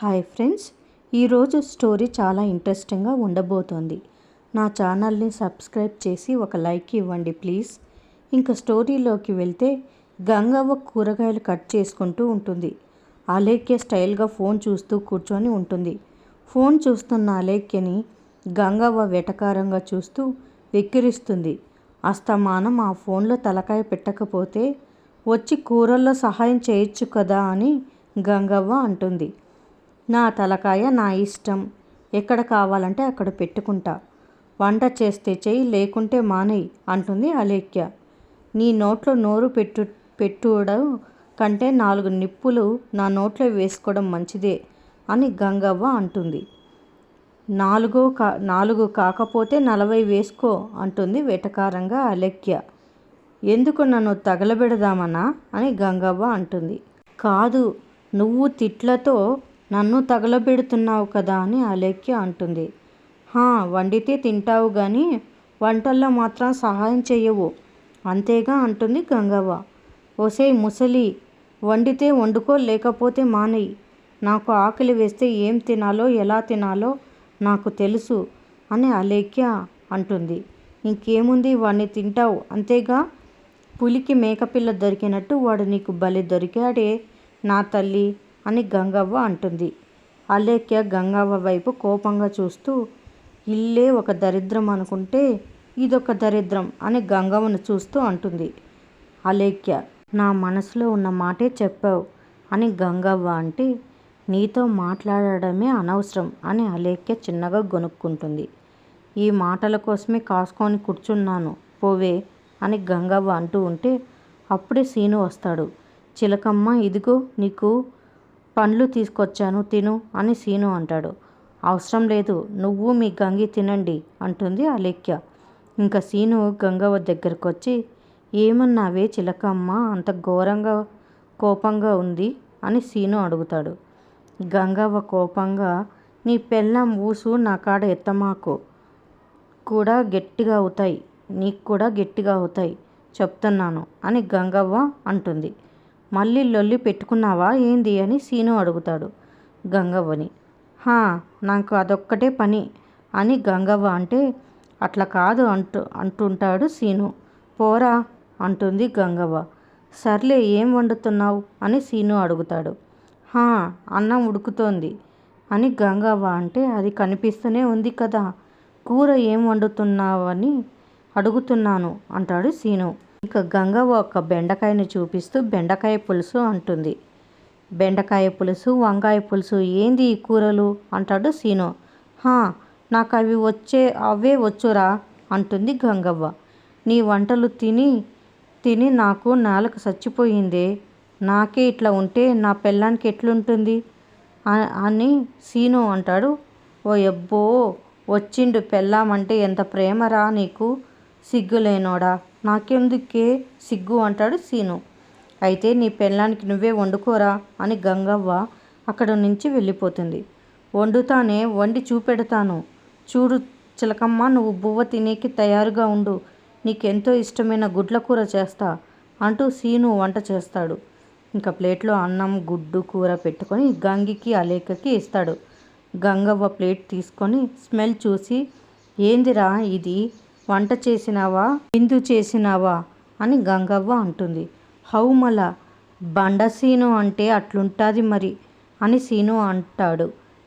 Hi friends ఈరోజు story చాలా ఇంట్రెస్టింగ్గా ఉండబోతోంది. నా ఛానల్ని సబ్స్క్రైబ్ చేసి ఒక లైక్ ఇవ్వండి ప్లీజ్. ఇంకా స్టోరీలోకి వెళ్తే గంగవ్వ కూరగాయలు కట్ చేసుకుంటూ ఉంటుంది. అలేఖ్య స్టైల్గా ఫోన్ చూస్తూ కూర్చొని ఉంటుంది. ఫోన్ చూస్తున్న అలేఖ్యని గంగవ్వ వెటకారంగా చూస్తూ వెక్కిరిస్తుంది. అస్తమానం ఆ ఫోన్లో తలకాయ పెట్టకపోతే వచ్చి కూరల్లో సహాయం చేయొచ్చు కదా అని గంగవ్వ అంటుంది. నా తలకాయ నా ఇష్టం. ఎక్కడ కావాలంటే అక్కడ పెట్టుకుంటా. వంట చేస్తే చెయ్యి లేకుంటే మానేయి అంటుంది అలేఖ్య. నీ నోట్లో నోరు పెట్టు పెట్టుడం కంటే నాలుగు నిప్పులు నా నోట్లో వేసుకోవడం మంచిదే అని గంగవ్వ అంటుంది. నాలుగో కా నాలుగు కాకపోతే నలభై వేసుకో అంటుంది వెటకారంగా అలెక్య ఎందుకు నన్ను తగలబెడదామనా అని గంగవ్వ అంటుంది. కాదు నువ్వు తిట్లతో నన్ను తగలబెడుతున్నావు కదా అని అలేఖ్య అంటుంది. హా వండితే తింటావు కానీ వంటల్లో మాత్రం సహాయం చేయవు అంతేగా అంటుంది గంగవ్వ. ఒసే ముసలి వండితే వండుకో లేకపోతే మానేయి. నాకు ఆకలి వేస్తే ఏం తినాలో ఎలా తినాలో నాకు తెలుసు అని అలేఖ్య అంటుంది. ఇంకేముంది వాడిని తింటావు? అంతేగా? పులికి మేకపిల్ల దొరికినట్టు వాడు నీకు బలి దొరికాడే నా తల్లి. అని గంగవ్వ అంటుంది. అలేఖ్య గంగవ్వ వైపు కోపంగా చూస్తూ ఇల్లే ఒక దరిద్రం అనుకుంటే ఇదొక దరిద్రం అని గంగవ్వను చూస్తూ అంటుంది. అలేఖ్య నా మనసులో ఉన్న మాటే చెప్పావు అని గంగవ్వ అంటే నీతో మాట్లాడడమే అనవసరం అని అలేఖ్య చిన్నగా గొనుక్కుంటుంది. ఈ మాటల కోసమే కాసుకొని కూర్చున్నాను పోవే అని గంగవ్వ అంటూ ఉంటే అప్పుడే సీను వస్తాడు. చిలకమ్మ ఇదిగో నీకు పండ్లు తీసుకొచ్చాను తిను అని సీను అంటాడు. అవసరం లేదు నువ్వు మీ గంగి తినండి అంటుంది అలేఖ్య. ఇంకా సీను గంగవ్వ దగ్గరకు వచ్చి ఏమన్నావే చిలకమ్మ అంత ఘోరంగా కోపంగా ఉంది అని సీను అడుగుతాడు. గంగవ్వ కోపంగా నీ పెళ్ళం ఊసు నా కాడ ఎత్తమాకు. కూడా గట్టిగా అవుతాయి నీకు కూడా గట్టిగా అవుతాయి చెప్తున్నాను అని గంగవ్వ అంటుంది. మళ్ళీ లొల్లి పెట్టుకున్నావా ఏంది అని సీను అడుగుతాడు గంగవ్వని. హా నాకు అదొక్కటే పని అని గంగవ్వ అంటే అట్లా కాదు అంటూ అంటుంటాడు సీను. పోరా అంటుంది గంగవ్వ. సర్లే ఏం వండుతున్నావు అని సీను అడుగుతాడు. హా అన్నం ఉడుకుతోంది అని గంగవ్వ అంటే అది కనిపిస్తూనే ఉంది కదా. కూర ఏం వండుతున్నావని అడుగుతున్నాను అంటాడు సీను. ఇక గంగవ్వ ఒక బెండకాయని చూపిస్తూ బెండకాయ పులుసు అంటుంది. బెండకాయ పులుసు వంకాయ పులుసు ఏంది ఈ కూరలు? అంటాడు సీను. హా నాకు అవి వచ్చే అవే వచ్చురా అంటుంది గంగవ్వ. నీ వంటలు తిని తిని నాకు నాలుక చచ్చిపోయిందే. నాకే ఇట్లా ఉంటే నా పెళ్ళానికి ఎట్లుంటుంది? అని సీను అంటాడు. ఓ ఎబ్బో వచ్చిండు పెళ్ళామంటే ఎంత ప్రేమరా నీకు? సిగ్గులేనోడా? నాకెందుకే సిగ్గు అంటాడు సీను. అయితే నీ పెళ్ళానికి నువ్వే వండుకోరా అని గంగవ్వ అక్కడ నుంచి వెళ్ళిపోతుంది. వండుతానే వండి చూపెడతాను. చూడు చిలకమ్మ నువ్వు బువ్వ తినేకి తయారుగా ఉండు. నీకెంతో ఇష్టమైన గుడ్ల కూర చేస్తా అంటూ సీను వంట చేస్తాడు. ఇంకా ప్లేట్లో అన్నం గుడ్డు కూర పెట్టుకొని గంగికి అలేకకి ఇస్తాడు. గంగవ్వ ప్లేట్ తీసుకొని స్మెల్ చూసి ఏందిరా ఇది? వంట చేసినావా? విందు చేసినావా? అని గంగవ్వ అంటుంది. హౌమల బండ సీను అంటే అట్లుంటుంది మరి అని సీను అంటాడు.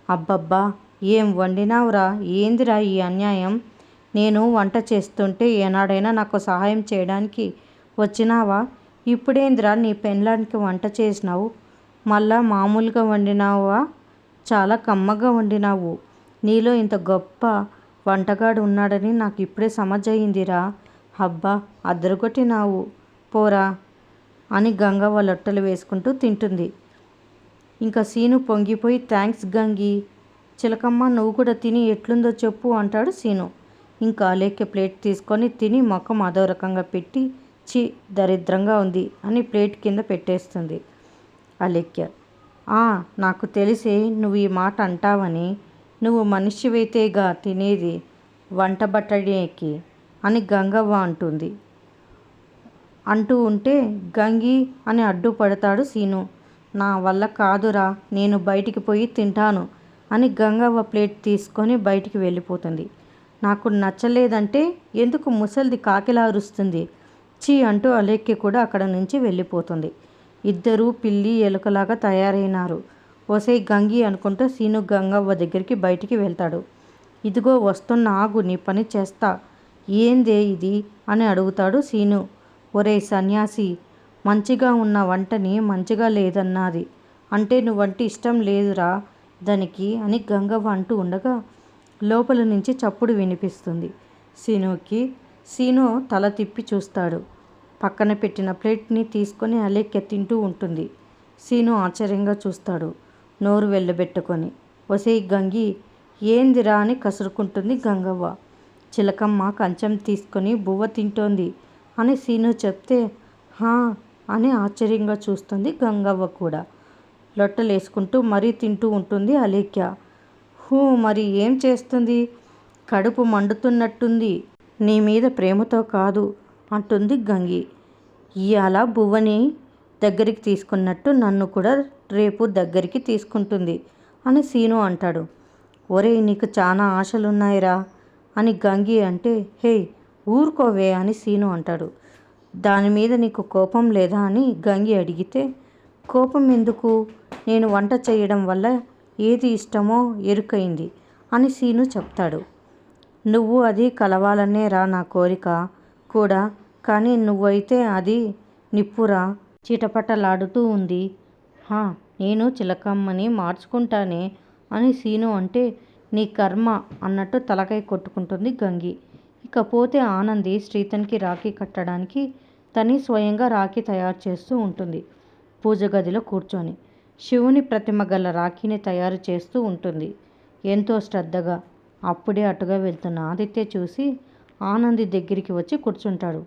అబ్బబ్బా ఏం వండినావురా? ఏందిరా ఈ అన్యాయం? నేను వంట చేస్తుంటే ఏనాడైనా నాకు సహాయం చేయడానికి వచ్చినావా? ఇప్పుడేందిరా నీ పెళ్ళానికి వంట చేసినావు? మళ్ళా మామూలుగా వండినావా? చాలా కమ్మగా వండినావు. నీలో ఇంత గొప్ప వంటగాడు ఉన్నాడని నాకు ఇప్పుడే సమజయిందిరా. హబ్బా అద్దరుగొట్టినావు. పోరా అని గంగవ్వ లొట్టలు వేసుకుంటూ తింటుంది. ఇంకా సీను పొంగిపోయి థ్యాంక్స్ గంగి. చిలకమ్మ నువ్వు కూడా తిని ఎట్లుందో చెప్పు అంటాడు సీను. ఇంకా అలేఖ్య ప్లేట్ తీసుకొని తిని ముఖం అదో రకంగా పెట్టి చి దరిద్రంగా ఉంది అని ప్లేట్ కింద పెట్టేస్తుంది అలేక్య నాకు తెలిసే నువ్వు ఈ మాట అంటావని నువ్వు మనిషివైతేగా తినేది వంట బట్టడేకి అని గంగవ్వ అంటుంది. అంటూ ఉంటే గంగి అని అడ్డుపడతాడు సీను. నా వల్ల కాదురా నేను బయటికి పోయి తింటాను అని గంగవ్వ ప్లేట్ తీసుకొని బయటికి వెళ్ళిపోతుంది. నాకు నచ్చలేదంటే ఎందుకు ముసలిది కాకిలా అరుస్తుంది చీ అంటూ అలెక్కి కూడా అక్కడ నుంచి వెళ్ళిపోతుంది. ఇద్దరూ పిల్లి ఎలుకలాగా తయారైనారు. ఓసై గంగి అనుకుంటూ సీను గంగవ్వ దగ్గరికి బయటికి వెళ్తాడు. ఇదిగో వస్తున్న ఆగు నీ పని చేస్తా. ఏందే ఇది? అని అడుగుతాడు సీను. ఒరే సన్యాసి మంచిగా ఉన్న వంటని మంచిగా లేదన్నది. అంటే నువ్వంటే ఇష్టం లేదురా దానికి అని గంగవ్వ అంటూ ఉండగా లోపల నుంచి చప్పుడు వినిపిస్తుంది సీనుకి. సీను తల తిప్పి చూస్తాడు. పక్కన పెట్టిన ప్లేట్ని తీసుకొని అలెక్కె తింటూ ఉంటుంది. సీను ఆశ్చర్యంగా చూస్తాడు. నోరు వెళ్ళబెట్టుకొని ఒసే గంగి ఏందిరా అని కసురుకుంటుంది గంగవ్వ. చిలకమ్మ కంచం తీసుకొని బువ్వ తింటోంది అని సీను చెప్తే హా అని ఆశ్చర్యంగా చూస్తుంది గంగవ్వ కూడా. లొట్టలేసుకుంటూ మరీ తింటూ ఉంటుంది అలేఖ్య. హూ మరి ఏం చేస్తుంది? కడుపు మండుతున్నట్టుంది. నీ మీద ప్రేమతో కాదు అంటుంది గంగి. ఇవాళ బువ్వని దగ్గరికి తీసుకున్నట్టు నన్ను కూడా రేపు దగ్గరికి తీసుకుంటుంది అని సీను అంటాడు. ఒరే నీకు చాలా ఆశలున్నాయిరా అని గంగి అంటే హే ఊరుకోవే అని సీను అంటాడు. దాని మీద నీకు కోపం లేదా అని గంగి అడిగితే కోపం ఎందుకు? నేను వంట చేయడం వల్ల ఏది ఇష్టమో ఎరుకైంది అని సీను చెప్తాడు. నువ్వు అది కలవాలనే రా నా కోరిక కూడా కానీ నువ్వైతే అది నిప్పురా చిటపటలాడుతూ ఉంది. హా నేను చిలకమ్మని మార్చుకుంటానే అని సీను అంటే నీ కర్మ అన్నట్టు తలకై కొట్టుకుంటుంది గంగి. ఇకపోతే ఆనంది శ్రీతన్కి రాఖీ కట్టడానికి తని స్వయంగా రాఖీ తయారు చేస్తూ ఉంటుంది. పూజ గదిలో కూర్చొని శివుని ప్రతిమ గల రాఖీని తయారు చేస్తూ ఉంటుంది. ఎంతో శ్రద్ధగా అప్పుడే అటుగా వెళ్తున్న ఆదిత్య చూసి ఆనంది దగ్గరికి వచ్చి కూర్చుంటాడు.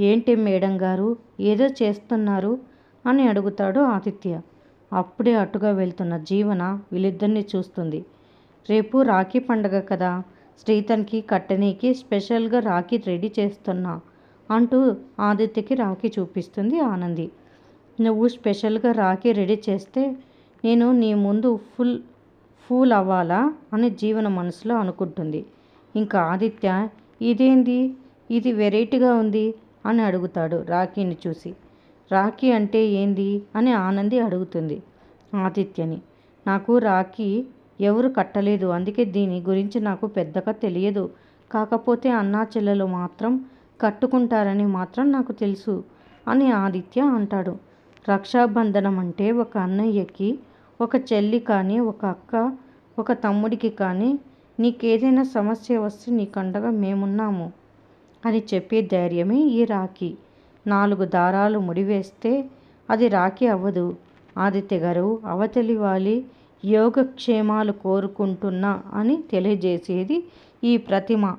ఏంటి మేడం గారు? ఏదో చేస్తున్నారు? అని అడుగుతాడు ఆదిత్య అప్పుడే అటుగా వెళ్తున్న జీవన వీళ్ళిద్దరిని చూస్తుంది. రేపు రాఖీ పండగ కదా. శ్రీతన్కి కట్టనీకి స్పెషల్గా రాఖీ రెడీ చేస్తున్నా అంటూ ఆదిత్యకి రాఖీ చూపిస్తుంది ఆనంది. నువ్వు స్పెషల్గా రాఖీ రెడీ చేస్తే నేను నీ ముందు ఫుల్ ఫూల్ అవ్వాలా అని జీవన మనసులో అనుకుంటుంది. ఇంకా ఆదిత్య ఇదేంది? ఇది వెరైటీగా ఉంది. అని అడుగుతాడు రాఖీని చూసి. రాఖీ అంటే ఏంది? అని ఆనంది అడుగుతుంది ఆదిత్యని. నాకు రాఖీ ఎవరు కట్టలేదు. అందుకే దీని గురించి నాకు పెద్దగా తెలియదు. కాకపోతే అన్నా చెల్లెలు మాత్రం కట్టుకుంటారని మాత్రం నాకు తెలుసు అని ఆదిత్య అంటాడు. రక్షాబంధనం అంటే ఒక అన్నయ్యకి ఒక చెల్లి కానీ ఒక అక్క ఒక తమ్ముడికి కానీ నీకేదైనా సమస్య వస్తే నీకండగా మేమున్నాము. అని చెప్పే ధైర్యమే ఈ రాఖీ. నాలుగు దారాలు ముడివేస్తే అది రాఖీ అవ్వదు. ఆదిత్య గారు అవతలి వాలి యోగక్షేమాలు కోరుకుంటున్నా అని తెలియజేసేది ఈ ప్రతిమ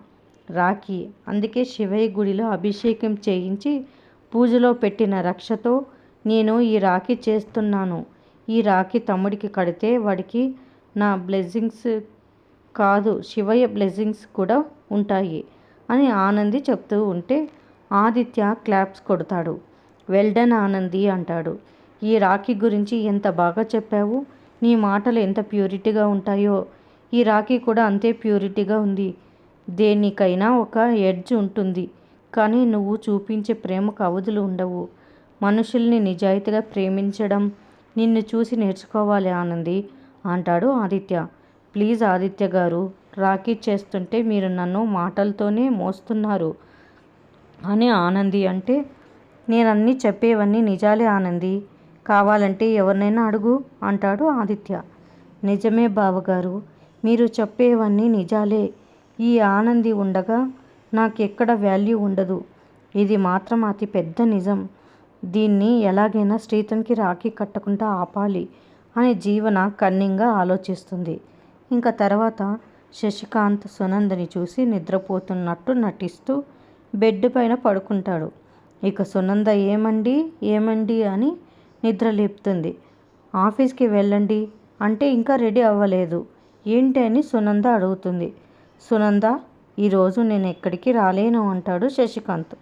రాఖీ. అందుకే శివయ్య గుడిలో అభిషేకం చేయించి పూజలో పెట్టిన రక్షతో నేను ఈ రాఖీ చేస్తున్నాను. ఈ రాఖీ తమ్ముడికి కడితే వాడికి నా బ్లెస్సింగ్స్ కాదు శివయ్య బ్లెస్సింగ్స్ కూడా ఉంటాయి. అని ఆనంది చెప్తూ ఉంటే ఆదిత్య క్లాప్స్ కొడతాడు. వెల్డన్ ఆనంది అంటాడు. ఈ రాఖీ గురించి ఎంత బాగా చెప్పావు? నీ మాటలు ఎంత ప్యూరిటీగా ఉంటాయో? ఈ రాఖీ కూడా అంతే ప్యూరిటీగా ఉంది. దేనికైనా ఒక ఎడ్జ్ ఉంటుంది. కానీ నువ్వు చూపించే ప్రేమకు అవధులు ఉండవు. మనుషుల్ని నిజాయితీగా ప్రేమించడం నిన్ను చూసి నేర్చుకోవాలి ఆనంది అంటాడు ఆదిత్య. ప్లీజ్ ఆదిత్య గారు రాఖీ చేస్తుంటే మీరు నన్ను మాటలతోనే మోస్తున్నారు. అని ఆనంది అంటే నేనన్నీ చెప్పేవన్నీ నిజాలే ఆనంది. కావాలంటే ఎవరినైనా అడుగు అంటాడు ఆదిత్య. నిజమే బావగారు మీరు చెప్పేవన్నీ నిజాలే. ఈ ఆనంది ఉండగా నాకెక్కడ వాల్యూ ఉండదు. ఇది మాత్రం అతి పెద్ద నిజం. దీన్ని ఎలాగైనా శ్రీతన్కి రాఖీ కట్టకుండా ఆపాలి అని జీవన కన్నింగా ఆలోచిస్తుంది. ఇంకా తర్వాత శశికాంత్ సునందని చూసి నిద్రపోతున్నట్టు నటిస్తూ బెడ్ పైన పడుకుంటాడు. ఇక సునంద ఏమండి? ఏమండి? అని నిద్ర లేపుతుంది. ఆఫీస్కి వెళ్ళండి. అంటే ఇంకా రెడీ అవ్వలేదు. ఏంటి? అని సునంద అడుగుతుంది. సునంద ఈరోజు నేను ఎక్కడికి రాలేను అంటాడు శశికాంత్.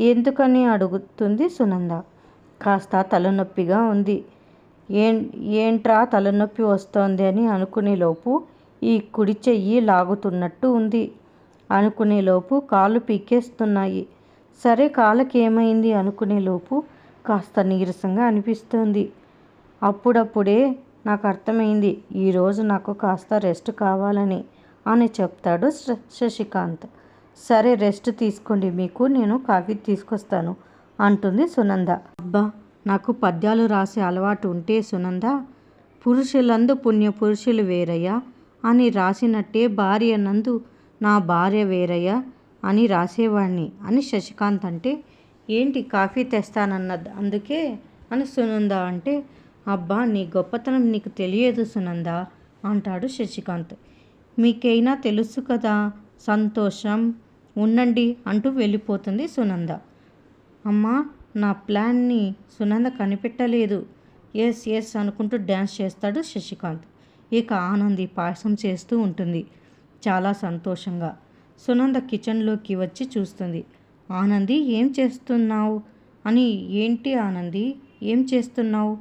ఎందుకని? అడుగుతుంది సునంద. కాస్త తలనొప్పిగా ఉంది. ఏం ఏంట్రా తలనొప్పి వస్తోంది అని అనుకునేలోపు ఈ కుడి చెయ్యి లాగుతున్నట్టు ఉంది. అనుకునేలోపు కాళ్ళు పీకేస్తున్నాయి. సరే కాళ్ళకి ఏమైంది అనుకునేలోపు కాస్త నీరసంగా అనిపిస్తోంది. అప్పుడప్పుడే నాకు అర్థమైంది ఈరోజు నాకు కాస్త రెస్ట్ కావాలని అని చెప్తాడు శశికాంత్. సరే రెస్ట్ తీసుకోండి మీకు నేను కాఫీ తీసుకొస్తాను అంటుంది సునంద. అబ్బా నాకు పద్యాలు రాసే అలవాటు ఉంటే సునంద పురుషులందు పుణ్య పురుషులు వేరయ్యా. అని రాసినట్టే భార్య నందు నా భార్య వేరయ్య అని రాసేవాడిని అని శశికాంత్ అంటే ఏంటి కాఫీ తెస్తానన్నది? అందుకే అని సునంద అంటే అబ్బా నీ గొప్పతనం నీకు తెలియదు సునంద అంటాడు శశికాంత్. మీకైనా తెలుసు కదా సంతోషం ఉండండి అంటూ వెళ్ళిపోతుంది సునంద. అమ్మా నా ప్లాన్ని సునంద కనిపెట్టలేదు. ఎస్ ఎస్ అనుకుంటూ డ్యాన్స్ చేస్తాడు శశికాంత్. ఇక ఆనంది పాయసం చేస్తూ ఉంటుంది. చాలా సంతోషంగా. సునంద కిచెన్లోకి వచ్చి చూస్తుంది. ఆనంది ఏం చేస్తున్నావు అని ఏంటి ఆనంది? ఏం చేస్తున్నావు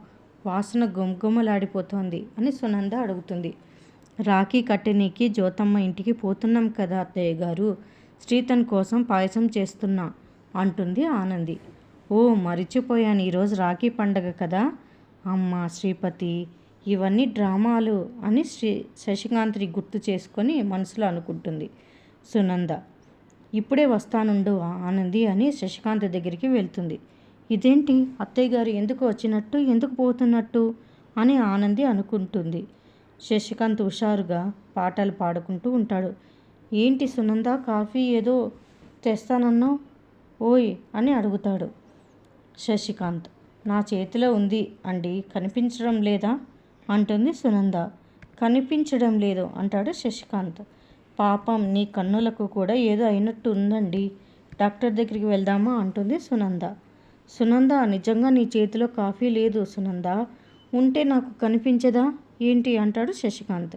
వాసన గుమగుమలాడిపోతోంది అని సునంద అడుగుతుంది. రాఖీ కట్టెనీకి జ్యోతమ్మ ఇంటికి పోతున్నాం కదా అత్తయ్య గారు. శ్రీతన్ కోసం పాయసం చేస్తున్నా అంటుంది ఆనంది. ఓ మరిచిపోయాను. ఈరోజు రాఖీ పండగ కదా. అమ్మ శ్రీపతి! ఇవన్నీ డ్రామాలు అని శ్రీ శశికాంత్ని గుర్తు చేసుకొని మనసులో అనుకుంటుంది. సునంద ఇప్పుడే వస్తానుండు ఆనంది అని శశికాంత్ దగ్గరికి వెళ్తుంది. ఇదేంటి? అత్తయ్య గారు ఎందుకు వచ్చినట్టు? ఎందుకు పోతున్నట్టు? అని ఆనంది అనుకుంటుంది. శశికాంత్ హుషారుగా పాటలు పాడుకుంటూ ఉంటాడు. ఏంటి సునంద కాఫీ ఏదో తెస్తానన్నావు? ఓయ్ అని అడుగుతాడు. శశికాంత్ నా చేతిలో ఉంది అండి కనిపించడం లేదా? అంటుంది సునంద. కనిపించడం లేదు అంటాడు శశికాంత్. పాపం నీ కన్నులకు కూడా ఏదో అయినట్టు ఉందండి డాక్టర్ దగ్గరికి వెళ్దామా అంటుంది సునంద. సునంద నిజంగా నీ చేతిలో కాఫీ లేదు సునంద. ఉంటే నాకు కనిపించదా? ఏంటి అంటాడు శశికాంత్.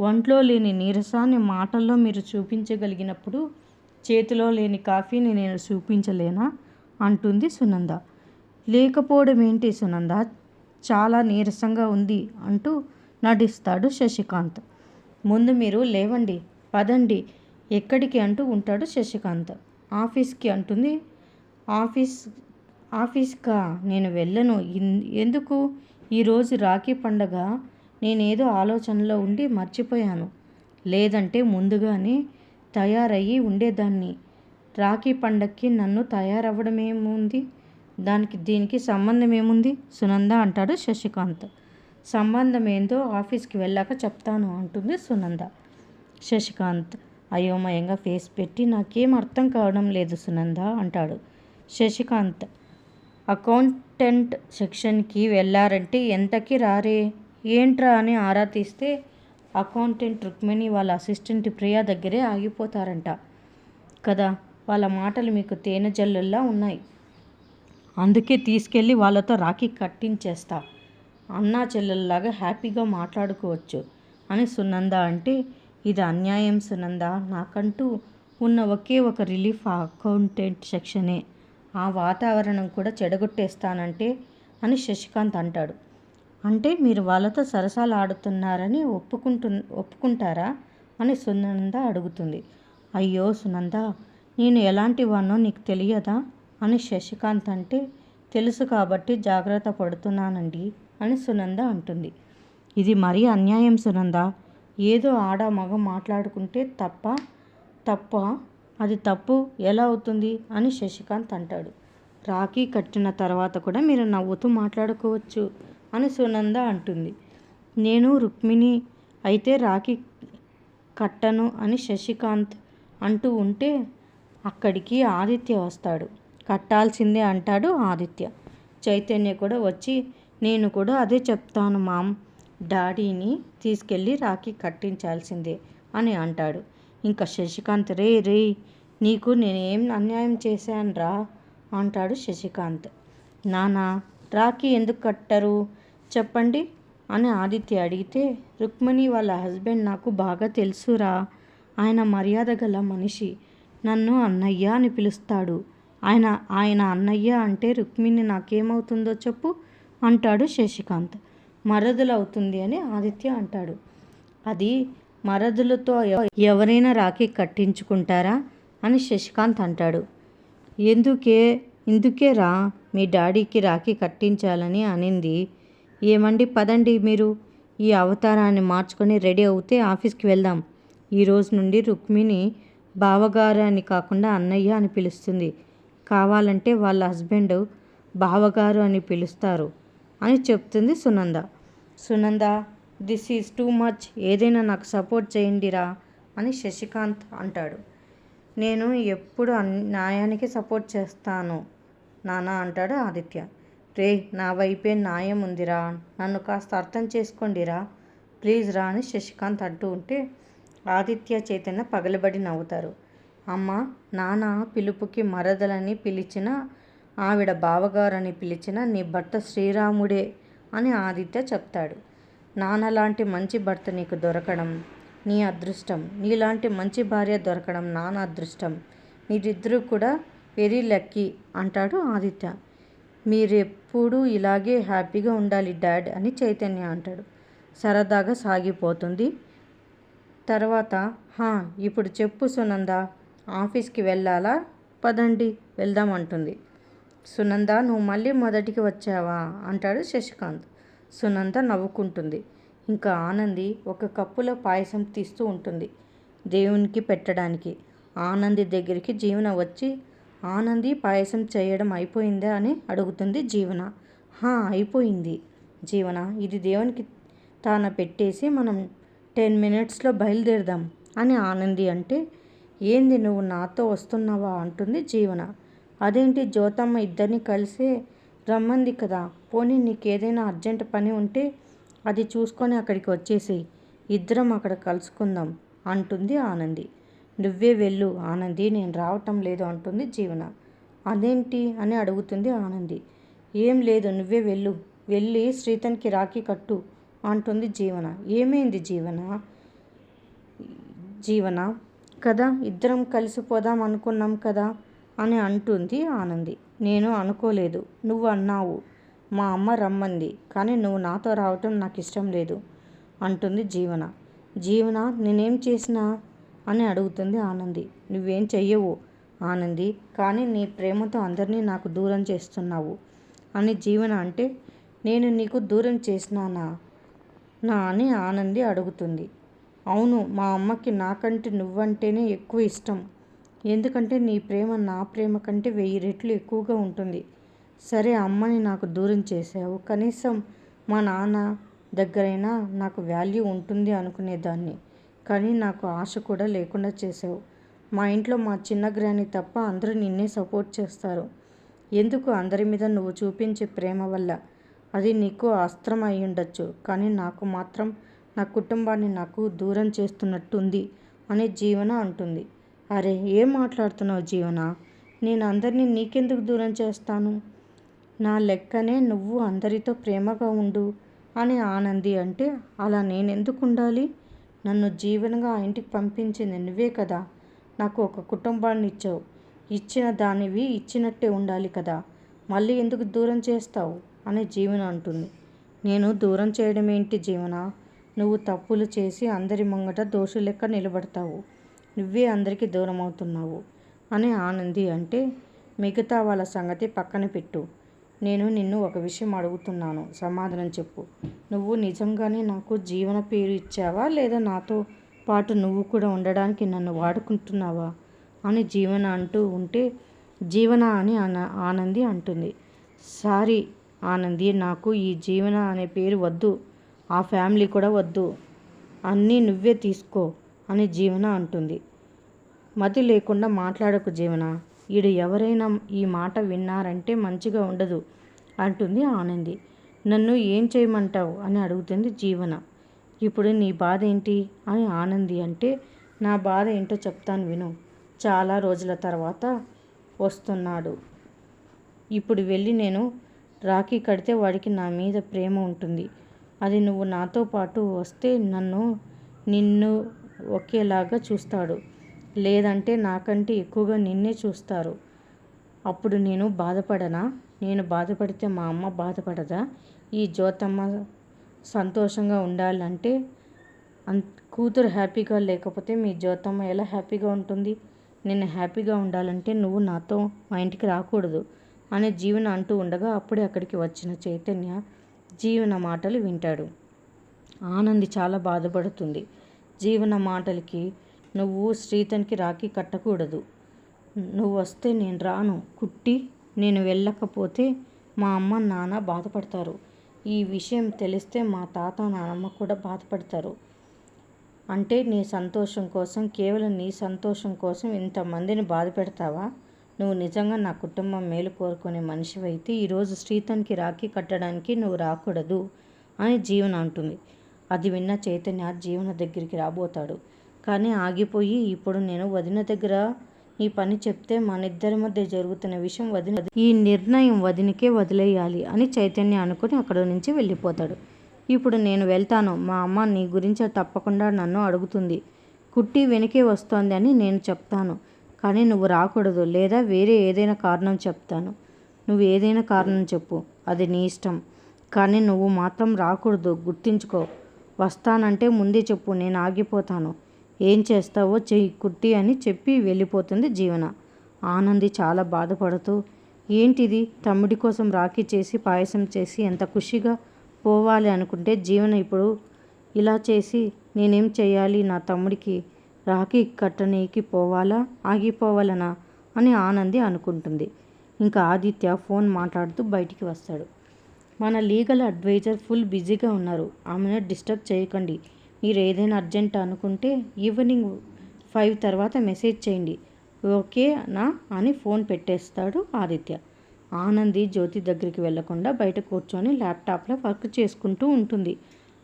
ఒంట్లో లేని నీరసాన్ని మాటల్లో మీరు చూపించగలిగినప్పుడు చేతిలో లేని కాఫీని నేను చూపించలేనా? అంటుంది సునంద. లేకపోవడం ఏంటి సునంద? చాలా నీరసంగా ఉంది అంటూ నటిస్తాడు శశికాంత్. ముందు మీరు లేవండి పదండి ఎక్కడికి అంటూ ఉంటాడు శశికాంత్. ఆఫీస్కి అంటుంది ఆఫీస్ ఆఫీస్కా? నేను వెళ్ళను. ఎందుకు? ఈరోజు రాఖీ పండగ. నేనేదో ఆలోచనలో ఉండి మర్చిపోయాను. లేదంటే ముందుగానే తయారయ్యి ఉండేదాన్ని. రాఖీ పండక్కి నన్ను తయారవ్వడం ఏముంది దానికి దీనికి సంబంధం ఏముంది? సునంద అంటాడు శశికాంత్. సంబంధం ఏందో ఆఫీస్కి వెళ్ళాక చెప్తాను అంటుంది సునంద. శశికాంత్ అయోమయంగా ఫేస్ పెట్టి నాకేం అర్థం కావడం లేదు సునంద అంటాడు. శశికాంత్ అకౌంటెంట్ సెక్షన్కి వెళ్ళారంటే ఎంతకి రారే? ఏంట్రా అని ఆరా తీస్తే అకౌంటెంట్ రుక్మిణి వాళ్ళ అసిస్టెంట్ ప్రియా దగ్గరే ఆగిపోతారంట. కదా వాళ్ళ మాటలు మీకు తేనె జల్లుల్లా ఉన్నాయి. అందుకే తీసుకెళ్ళి వాళ్ళతో రాఖీ కట్టించేస్తా. అన్నా చెల్లెల్లాగా హ్యాపీగా మాట్లాడుకోవచ్చు అని సునంద అంటే ఇది అన్యాయం సునంద. నాకంటూ ఉన్న ఒకే ఒక రిలీఫ్ అకౌంటెంట్ సెక్షనే. ఆ వాతావరణం కూడా చెడగొట్టేస్తానంటే అని శశికాంత్ అంటాడు. అంటే మీరు వాళ్ళతో సరసాలు ఆడుతున్నారని ఒప్పుకుంటు ఒప్పుకుంటారా అని సునంద అడుగుతుంది. అయ్యో సునంద నేను ఎలాంటి వానో నీకు తెలియదా? అని శశికాంత్ అంటే తెలుసు కాబట్టి జాగ్రత్త పడుతున్నానండి అని సునంద అంటుంది. ఇది మరీ అన్యాయం సునంద. ఏదో ఆడ మగ మాట్లాడుకుంటే తప్ప తప్ప? అది తప్పు? ఎలా అవుతుంది? అని శశికాంత్ అంటాడు. రాఖీ కట్టిన తర్వాత కూడా మీరు నవ్వుతూ మాట్లాడుకోవచ్చు అని సునంద అంటుంది. నేను రుక్మిణి అయితే రాఖీ కట్టను అని శశికాంత్ అంటూ ఉంటే అక్కడికి ఆదిత్య వస్తాడు. కట్టాల్సిందే అంటాడు ఆదిత్య. చైతన్య కూడా వచ్చి నేను కూడా అదే చెప్తాను మామ్ డాడీని తీసుకెళ్ళి రాఖీ కట్టించాల్సిందే అని అంటాడు. ఇంకా శశికాంత్ రే రే నీకు నేనేం అన్యాయం చేశాను రా అంటాడు శశికాంత్. నానా రాఖీ ఎందుకు కట్టరు? చెప్పండి అని ఆదిత్య అడిగితే రుక్మిణి వాళ్ళ హస్బెండ్ నాకు బాగా తెలుసురా ఆయన మర్యాద గల మనిషి నన్ను అన్నయ్య అని పిలుస్తాడు. ఆయన ఆయన అన్నయ్య అంటే రుక్మిణి నాకేమవుతుందో చెప్పు అంటాడు శశికాంత్. మరదులవుతుంది అని ఆదిత్య అంటాడు. అది మరదులతో ఎవరైనా రాఖీ కట్టించుకుంటారా అని శశికాంత్ అంటాడు. ఎందుకే ఇందుకే రా మీ డాడీకి రాఖీ కట్టించాలని అనింది. ఏమండి పదండి మీరు. ఈ అవతారాన్ని మార్చుకొని రెడీ అవుతే ఆఫీస్కి వెళ్దాం. ఈ రోజు నుండి రుక్మిణి బావగారు అని కాకుండా అన్నయ్య అని పిలుస్తుంది. కావాలంటే వాళ్ళ హస్బెండ్ బావగారు అని పిలుస్తారు అని చెప్తుంది Sunanda. Sunanda this is too much ఏదైనా నాకు సపోర్ట్ చేయండిరా అని శశికాంత్ అంటాడు. నేను ఎప్పుడు అన్- న్యాయానికి సపోర్ట్ చేస్తాను నానా అంటాడు ఆదిత్య. రే నా వైపే న్యాయం ఉందిరా నన్ను కాస్త అర్థం చేసుకోండిరా ప్లీజ్ రా అని శశికాంత్ అంటూ ఉంటే ఆదిత్య చైతన్య పగలబడి నవ్వుతారు. అమ్మ నాన్న పిలుపుకి మరదలని పిలిచిన ఆవిడ బావగారని పిలిచిన నీ భర్త శ్రీరాముడే అని ఆదిత్య చెప్తాడు. నాన్నలాంటి మంచి భర్త నీకు దొరకడం నీ అదృష్టం. నీలాంటి మంచి భార్య దొరకడం నాన్న అదృష్టం. మీరిద్దరూ కూడా వెరీ లక్కీ అంటాడు ఆదిత్య. మీరెప్పుడూ ఇలాగే హ్యాపీగా ఉండాలి డాడ్ అని చైతన్య అంటాడు. సరదాగా సాగిపోతుంది. తర్వాత హా ఇప్పుడు చెప్పు సునంద ఆఫీస్కి వెళ్ళాలా? పదండి వెళ్దాం అంటుంది. సునంద నువ్వు మళ్ళీ మొదటికి వచ్చావా? అంటాడు శశికాంత్. సునంద నవ్వుకుంటుంది. ఇంకా ఆనంది ఒక కప్పులో పాయసం తీస్తూ ఉంటుంది దేవునికి పెట్టడానికి. ఆనంది దగ్గరికి జీవన వచ్చి ఆనంది పాయసం చేయడం అయిపోయిందా? అని అడుగుతుంది జీవన. హా అయిపోయింది. జీవన ఇది దేవునికి తాన పెట్టేసి మనం టెన్ మినిట్స్లో బయలుదేరదాం అని ఆనంది అంటే ఏంది నువ్వు నాతో వస్తున్నావా? అంటుంది జీవన. అదేంటి జ్యోతమ్మ ఇద్దరిని కలిసే రమ్మంది కదా? పోనీ నీకేదైనా అర్జెంట్ పని ఉంటే అది చూసుకొని అక్కడికి వచ్చేసి ఇద్దరం అక్కడ కలుసుకుందాం అంటుంది ఆనంది. నువ్వే వెళ్ళు ఆనంది నేను రావటం లేదు అంటుంది జీవన. అదేంటి అని అడుగుతుంది ఆనంది. ఏం లేదు నువ్వే వెళ్ళు. వెళ్ళి శ్రీతన్కి రాఖీ కట్టు అంటుంది జీవన. ఏమైంది జీవన? జీవన కదా ఇద్దరం కలిసిపోదాం అనుకున్నాం కదా అని అంటుంది ఆనంది. నేను అనుకోలేదు. నువ్వు అన్నావు. మా అమ్మ రమ్మంది. కానీ నువ్వు నాతో రావటం నాకు ఇష్టం లేదు అంటుంది జీవన. జీవన నేనేం చేసినా? అని అడుగుతుంది ఆనంది. నువ్వేం చెయ్యవు ఆనంది. కానీ నీ ప్రేమతో అందరినీ నాకు దూరం చేస్తున్నావు అని జీవన అంటే నేను నీకు దూరం చేసినానా? నా అని ఆనంది అడుగుతుంది. అవును మా అమ్మకి నాకంటే నువ్వంటేనే ఎక్కువ ఇష్టం. ఎందుకంటే నీ ప్రేమ నా ప్రేమ కంటే వెయ్యి రెట్లు ఎక్కువగా ఉంటుంది. సరే అమ్మని నాకు దూరం చేసావు కనీసం మా నాన్న దగ్గరైనా నాకు వాల్యూ ఉంటుంది అనుకునేదాన్ని. కానీ నాకు ఆశ కూడా లేకుండా చేసావు మా ఇంట్లో మా చిన్న గ్రాని తప్ప అందరూ నిన్నే సపోర్ట్ చేస్తారు. ఎందుకు అందరి మీద నువ్వు చూపించే ప్రేమ వల్ల? అది నీకు అస్త్రం అయి ఉండొచ్చు కానీ నాకు మాత్రం నా కుటుంబాన్ని నాకు దూరం చేస్తున్నట్టుంది అని జీవన అంటుంది. అరే ఏం మాట్లాడుతున్నావు జీవన? నేను అందరినీ నీకెందుకు దూరం చేస్తాను? నా లెక్కనే నువ్వు అందరితో ప్రేమగా ఉండు అని ఆనంది అంటే అలా నేనెందుకు ఉండాలి? నన్ను జీవనగా ఆ ఇంటికి పంపించింది నువ్వే కదా. నాకు ఒక కుటుంబాన్ని ఇచ్చావు. ఇచ్చిన దానివి ఇచ్చినట్టే ఉండాలి కదా. మళ్ళీ ఎందుకు దూరం చేస్తావు? అని జీవన అంటుంది. నేను దూరం చేయడం ఏంటి జీవన? నువ్వు తప్పులు చేసి అందరి ముంగట దోషు లెక్క నిలబడతావు. నువ్వే అందరికీ దూరం అవుతున్నావు అని ఆనంది అంటే మిగతా వాళ్ళ సంగతి పక్కన పెట్టు. నేను నిన్ను ఒక విషయం అడుగుతున్నాను. సమాధానం చెప్పు. నువ్వు నిజంగానే నాకు జీవన పేరు ఇచ్చావా? లేదా నాతో పాటు నువ్వు కూడా ఉండడానికి నన్ను వాడుకుంటున్నావా? అని జీవన అంటూ ఉంటే జీవన అని ఆన- ఆనంది అంటుంది. సారీ ఆనంది నాకు ఈ జీవన అనే పేరు వద్దు. ఆ ఫ్యామిలీ కూడా వద్దు. అన్నీ నువ్వే తీసుకో అని జీవన అంటుంది. మతి లేకుండా మాట్లాడకు జీవన. ఈడు ఎవరైనా ఈ మాట విన్నారంటే మంచిగా ఉండదు అంటుంది ఆనంది. నన్ను ఏం చేయమంటావు అని అడుగుతుంది జీవన. ఇప్పుడు నీ బాధ ఏంటి అని ఆనంది అంటే నా బాధ ఏంటో చెప్తాను విను. చాలా రోజుల తర్వాత వస్తున్నాడు. ఇప్పుడు వెళ్ళి నేను రాఖీ కడితే వాడికి నా మీద ప్రేమ ఉంటుంది. అది నువ్వు నాతో పాటు వస్తే నన్ను నిన్ను ఒకేలాగా చూస్తాడు. లేదంటే నాకంటే ఎక్కువగా నిన్నే చూస్తారు. అప్పుడు నేను బాధపడనా? నేను బాధపడితే మా అమ్మ బాధపడదా? ఈ జ్యోతమ్మ సంతోషంగా ఉండాలంటే అన్ కూతురు హ్యాపీగా లేకపోతే మీ జ్యోతమ్మ ఎలా హ్యాపీగా ఉంటుంది? నేను హ్యాపీగా ఉండాలంటే నువ్వు నాతో మా ఇంటికి రాకూడదు. అనే జీవన అంటూ ఉండగా అప్పుడే అక్కడికి వచ్చిన చైతన్య జీవన మాటలు వింటాడు. ఆనంది చాలా బాధపడుతుంది. జీవన మాటలకి నువ్వు శ్రీతన్కి రాఖీ కట్టకూడదు. నువ్వు వస్తే నేను రాను. కుట్టి నేను వెళ్ళకపోతే మా అమ్మ నాన్న బాధపడతారు. ఈ విషయం తెలిస్తే మా తాత నానమ్మ కూడా బాధపడతారు. అంటే నీ సంతోషం కోసం కేవలం నీ సంతోషం కోసం ఇంతమందిని బాధ పెడతావా నువ్వు నిజంగా నా కుటుంబం మేలు కోరుకునే మనిషివైతే ఈరోజు శ్రీతన్కి రాఖీ కట్టడానికి నువ్వు రాకూడదు అని జీవన అంటుంది. అది విన్న చైతన్య జీవన దగ్గరికి రాబోతాడు. కానీ ఆగిపోయి ఇప్పుడు నేను వదిన దగ్గర ఈ పని చెప్తే మన ఇద్దరి మధ్య జరుగుతున్న విషయం వదిన ఈ నిర్ణయం వదినకే వదిలేయాలి అని చైతన్య అనుకుని అక్కడ నుంచి వెళ్ళిపోతాడు. ఇప్పుడు నేను వెళ్తాను. మా అమ్మ నీ గురించి తప్పకుండా నన్ను అడుగుతుంది. కుట్టి వెనకే వస్తోంది అని నేను చెప్తాను. కానీ నువ్వు రాకూడదు లేదా వేరే ఏదైనా కారణం చెప్తాను. నువ్వు ఏదైనా కారణం చెప్పు. అది నీ ఇష్టం. కానీ నువ్వు మాత్రం రాకూడదు. గుర్తించుకో. వస్తానంటే ముందే చెప్పు. నేను ఆగిపోతాను. ఏం చేస్తావో చెయ్యి కుట్టి అని చెప్పి వెళ్ళిపోతుంది జీవన. ఆనంది చాలా బాధపడుతూ ఏంటిది? తమ్ముడి కోసం రాఖీ చేసి పాయసం చేసి ఎంత ఖుషిగా పోవాలి అనుకుంటే జీవన ఇప్పుడు ఇలా చేసి నేనేం చేయాలి నా తమ్ముడికి? రాఖీ కట్టనీకి పోవాలా? ఆగిపోవాలనా? అని ఆనంది అనుకుంటుంది. ఇంకా ఆదిత్య ఫోన్ మాట్లాడుతూ బయటికి వస్తాడు. మన లీగల్ అడ్వైజర్ ఫుల్ బిజీగా ఉన్నారు. ఆమెను డిస్టర్బ్ చేయకండి. మీరు ఏదైనా అర్జెంట్ అనుకుంటే ఈవినింగ్ ఫైవ్ తర్వాత మెసేజ్ చేయండి. ఓకేనా? అని ఫోన్ పెట్టేస్తాడు ఆదిత్య. ఆనంది జ్యోతి దగ్గరికి వెళ్ళకుండా బయట కూర్చొని ల్యాప్టాప్లో వర్క్ చేసుకుంటూ ఉంటుంది.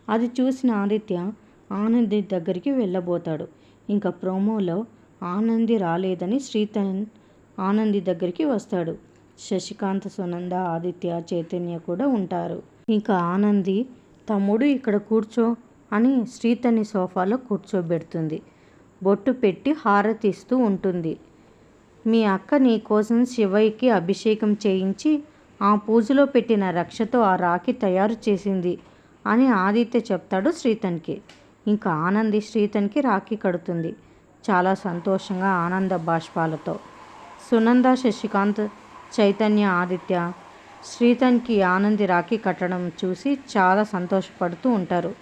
అది చూసిన ఆదిత్య ఆనంది దగ్గరికి వెళ్ళబోతాడు. ఇంకా ప్రోమోలో ఆనంది రాలేదని శ్రీతన్ ఆనంది దగ్గరికి వస్తాడు. శశికాంత్ సునంద ఆదిత్య చైతన్య కూడా ఉంటారు. ఇంకా ఆనంది తమ్ముడు ఇక్కడ కూర్చో అని శ్రీతని సోఫాలో కూర్చోబెడుతుంది. బొట్టు పెట్టి హారతిస్తూ ఉంటుంది. మీ అక్క నీ కోసం శివయ్యకి అభిషేకం చేయించి ఆ పూజలో పెట్టిన రక్షతో ఆ రాఖీ తయారు చేసింది అని ఆదిత్య చెప్తాడు శ్రీతన్కి. ఇంకా ఆనంది శ్రీతన్కి రాఖీ కడుతుంది. చాలా సంతోషంగా ఆనంద బాష్పాలతో. సునంద శశికాంత్ చైతన్య ఆదిత్య శ్రీతన్కి ఆనంది రాఖీ కట్టడం చూసి చాలా సంతోషపడుతూ ఉంటారు.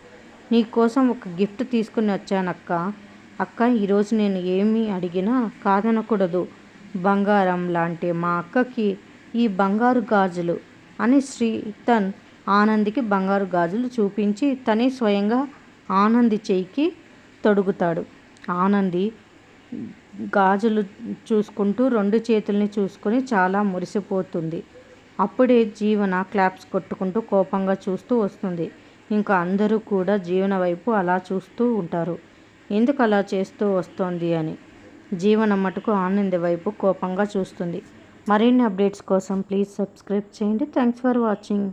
నీకోసం ఒక గిఫ్ట్ తీసుకుని వచ్చానక్క అక్క ఈరోజు నేను ఏమి అడిగినా కాదనకూడదు. బంగారం లాంటి మా అక్కకి ఈ బంగారు గాజులు అని శ్రీతన్ ఆనందికి బంగారు గాజులు చూపించి తనే స్వయంగా ఆనంది చేయికి తొడుగుతాడు. ఆనంది గాజులు చూసుకుంటూ రెండు చేతుల్ని చూసుకొని చాలా మురిసిపోతుంది. అప్పుడే జీవన క్లాప్స్ కొట్టుకుంటూ కోపంగా చూస్తూ వస్తుంది. ఇంకా అందరూ కూడా జీవన వైపు అలా చూస్తూ ఉంటారు. ఎందుకు అలా చేస్తూ వస్తోంది అని. జీవన మటుకు ఆనంది వైపు కోపంగా చూస్తుంది. మరిన్ని అప్డేట్స్ కోసం ప్లీజ్ సబ్స్క్రైబ్ చేయండి. Thanks for watching.